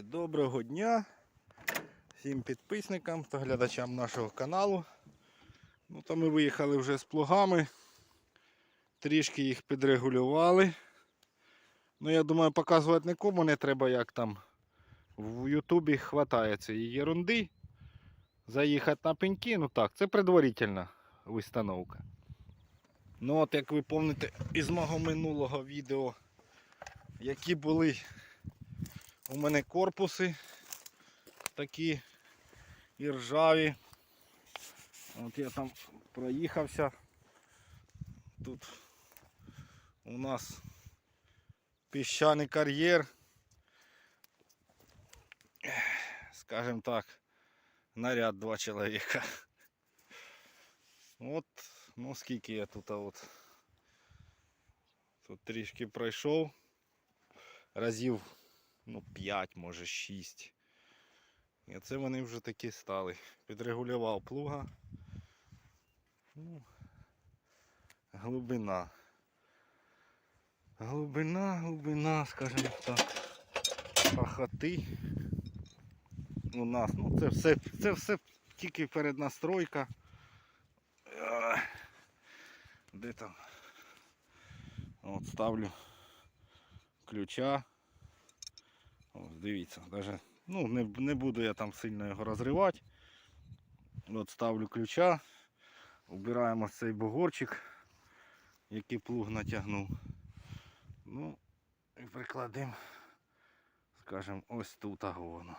Доброго дня всім підписникам та глядачам нашого каналу. Ну, то ми виїхали вже з плугами. Трішки їх підрегулювали. Ну, я думаю, показувати нікому не треба, як там в Ютубі хватає цієї ерунди. Заїхати на пеньки, ну так, це предварительна вистановка. Ну от як ви пам'ятаєте із мого минулого відео, які були у мене корпуси такі і ржаві. От я там проїхався. Тут у нас піщаний кар'єр. Скажем так, наряд два чоловіка. От, ну скільки я тут, а от. Тут трішки пройшов. Разів ну 5, може 6. І це вони вже такі стали. Підрегулював плуга. Ну, глибина. Глибина, глибина, скажімо так. Пахоти. У нас, ну це все, це все тільки переднастройка. Де там? От ставлю ключа. Ось, дивіться, даже, ну, не, не буду я там сильно його розривати. От ставлю ключа, убираємо цей бугорчик, який плуг натягнув. Ну і прикладемо, скажімо, ось тут воно.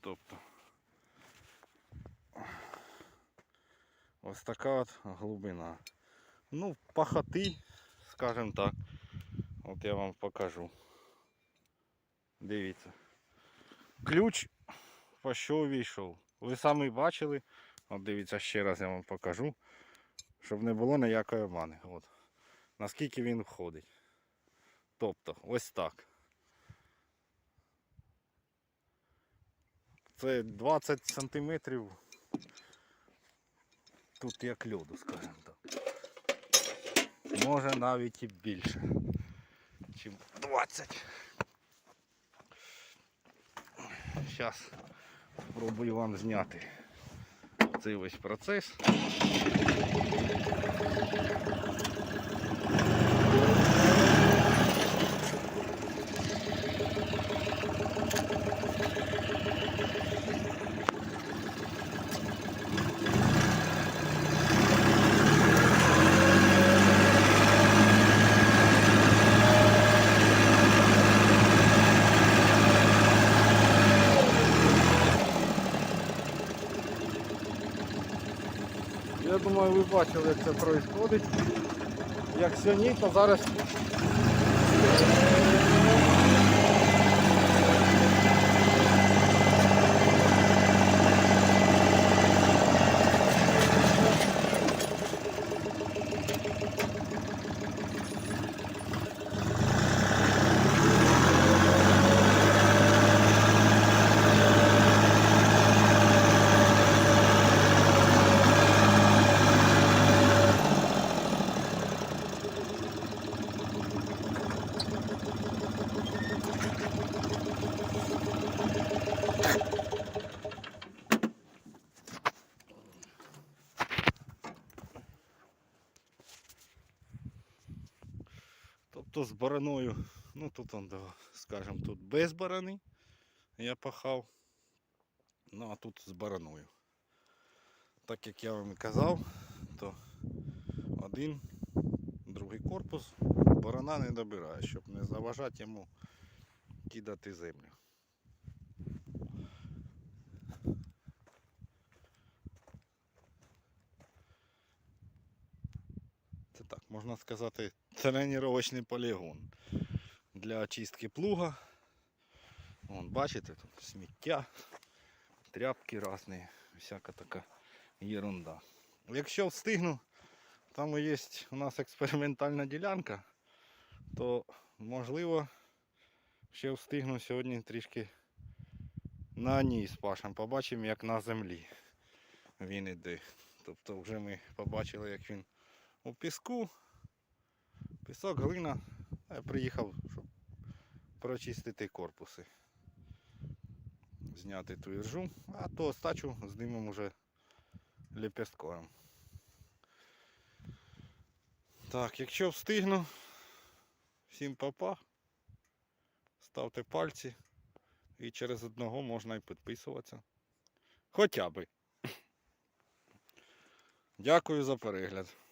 Тобто ось така от глибина. Ну, пахоти, скажімо так. От я вам покажу. Дивіться. Ключ по що увійшов. Ви самі бачили. От дивіться, ще раз я вам покажу. Щоб не було ніякої обмани. От. Наскільки він входить. Тобто, ось так. Це 20 сантиметрів. Тут як льоду, скажімо так. Може навіть і більше. Чим 20. Зараз спробую вам зняти цей весь процес. Думаю, ви бачили, як це відбувається. Як ні, то зараз Тобто з бараною, ну тут он, да, скажем, тут без барани я пахав. Ну а тут з бараною. Так як я вам і казав, то один, другий корпус барана не добирає, щоб не заважати йому кидати землю. Це так, можна сказати, тренувальний полігон для очистки плуга. Вон, бачите, тут сміття, тряпки різні, всяка така ерунда. Якщо встигну, там є у нас експериментальна ділянка, то можливо ще встигну сьогодні трішки на ній спашем. Побачимо, як на землі він іде. Тобто вже ми побачили, як він у піску. Пісок, глина. Я приїхав, щоб прочистити корпуси. Зняти ту іржу, а то остачу знімемо вже лепестком. Так, якщо встигну, всім папа. Ставте пальці і через одного можна і підписуватися. Хоча би. Дякую за перегляд.